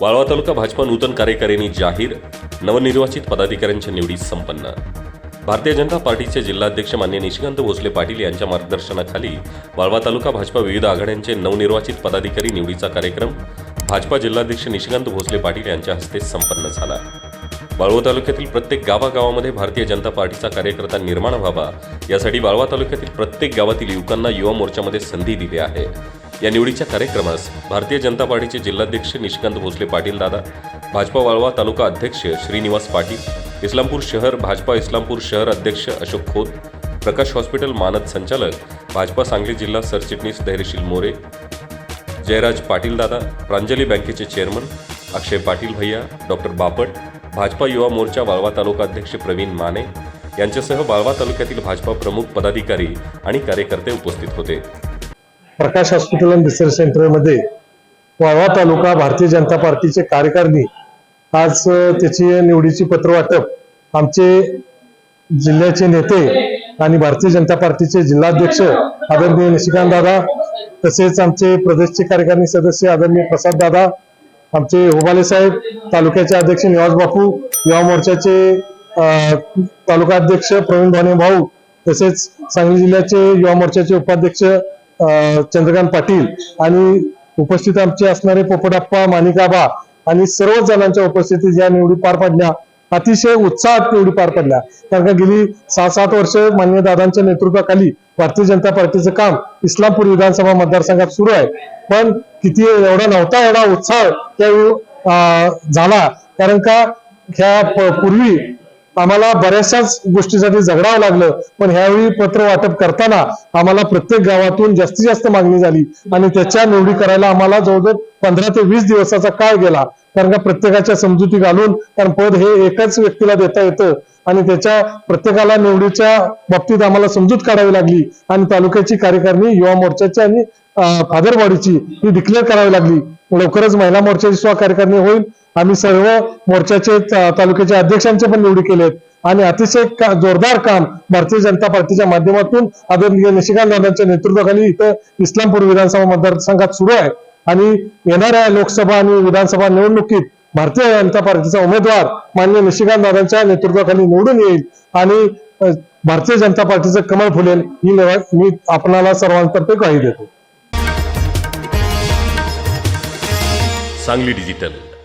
वाळवा तालुका भाजपा नूतन कार्यकारिणी जाहीर नवनिर्वाचित पदाधिकाऱ्यांच्या निवडी संपन्न. भारतीय जनता पार्टीचे जिल्हाध्यक्ष मान्य निशिकांत भोसले पाटील यांच्या मार्गदर्शनाखाली वाळवा तालुका भाजपा विविध आघाड्यांचे नवनिर्वाचित पदाधिकारी निवडीचा कार्यक्रम भाजपा जिल्हाध्यक्ष निशिकांत भोसले पाटील यांच्या हस्ते संपन्न झाला. वाळवा तालुक्यातील प्रत्येक गावागावामध्ये भारतीय जनता पार्टीचा कार्यकर्ता निर्माण व्हावा यासाठी वाळवा तालुक्यातील प्रत्येक गावातील युवकांना युवा मोर्चामध्ये संधी दिली आहे. या निवडीच्या कार्यक्रमास भारतीय जनता पार्टीचे जिल्हाध्यक्ष निशिकांत भोसले पाटील दादा भाजपा वाळवा तालुका अध्यक्ष श्रीनिवास पाटील इस्लामपूर शहर भाजपा इस्लामपूर शहर अध्यक्ष अशोक खोत प्रकाश हॉस्पिटल मानद संचालक भाजपा सांगली जिल्हा सरचिटणीस धैर्यशील मोरे जयराज पाटील दादा प्रांजली बँकेचे चेअरमन अक्षय पाटील भैया डॉक्टर बापट भाजपा युवा मोर्चा वाळवा तालुका अध्यक्ष प्रवीण माने यांच्यासह वाळवा तालुक्यातील भाजपा प्रमुख पदाधिकारी आणि कार्यकर्ते उपस्थित होते. प्रकाश हॉस्पिटल अँड रिसर्च सेंटरमध्ये वाळवा तालुका भारतीय जनता पार्टीचे कार्यकारिणी. आज त्याची निवडीची पत्र वाटप आमचे जिल्ह्याचे नेते आणि भारतीय जनता पार्टीचे जिल्हाध्यक्ष आदरणीय निशिकांत दादा तसेच आमचे प्रदेशचे कार्यकारिणी सदस्य आदरणीय प्रसाद दादा आमचे होबाले साहेब तालुक्याचे अध्यक्ष निवास बापू युवा मोर्चाचे तालुका अध्यक्ष प्रवीण भाने भाऊ तसेच सांगली जिल्ह्याचे युवा मोर्चाचे उपाध्यक्ष चंद्रकांत पाटील आणि उपस्थित आमचे असणारे पोपटाप्पा माणिकाबा आणि सर्व जणांच्या उपस्थितीत या निवडी पार पडल्या. अतिशय उत्साहात निवडी पार पडल्या. कारण का गेली सहा सात वर्ष मान्य दादांच्या नेतृत्वाखाली भारतीय जनता पार्टीचं काम इस्लामपूर विधानसभा मतदारसंघात सुरू आहे. पण किती एवढा नव्हता एवढा उत्साह त्यावेळी झाला. कारण का ह्या प- पूर्वी आम्हाला बऱ्याचशाच गोष्टीसाठी झगडावं लागलं पण ह्यावेळी पत्र वाटप करताना आम्हाला प्रत्येक गावातून जास्तीत जास्त मागणी झाली आणि त्याच्या निवडी करायला आम्हाला जवळजवळ पंधरा ते वीस दिवसाचा काळ गेला. कारण का प्रत्येकाच्या समजुती घालून कारण पद हे एकाच व्यक्तीला देता येतं आणि त्याच्या प्रत्येकाला निवडीच्या बाबतीत आम्हाला समजूत काढावी लागली आणि तालुक्याची कार्यकारिणी युवा मोर्चाची आणि फादरवाडीची ही डिक्लेअर करावी लागली. लवकरच महिला मोर्चाची सुद्धा कार्यकारिणी होईल. आम्ही सर्व मोर्चाचे तालुक्याच्या अध्यक्षांचे पण निवडी केलेत. आणि अतिशय का- जोरदार काम भारतीय जनता पार्टीच्या माध्यमातून आदरणीय निशिकांत दादांच्या नेतृत्वाखाली इथं इस्लामपूर विधानसभा मतदारसंघात सुरू आहे. आणि येणाऱ्या लोकसभा आणि विधानसभा निवडणुकीत भारतीय जनता पार्टीचा उमेदवार मान्य निशिकांत दादांच्या नेतृत्वाखाली निवडून येईल आणि भारतीय जनता पार्टीचं कमळ फुलेल ही निवा- मी आपणाला सर्वांतर्फे ग्वाही देतो. सांगली डिजिटल.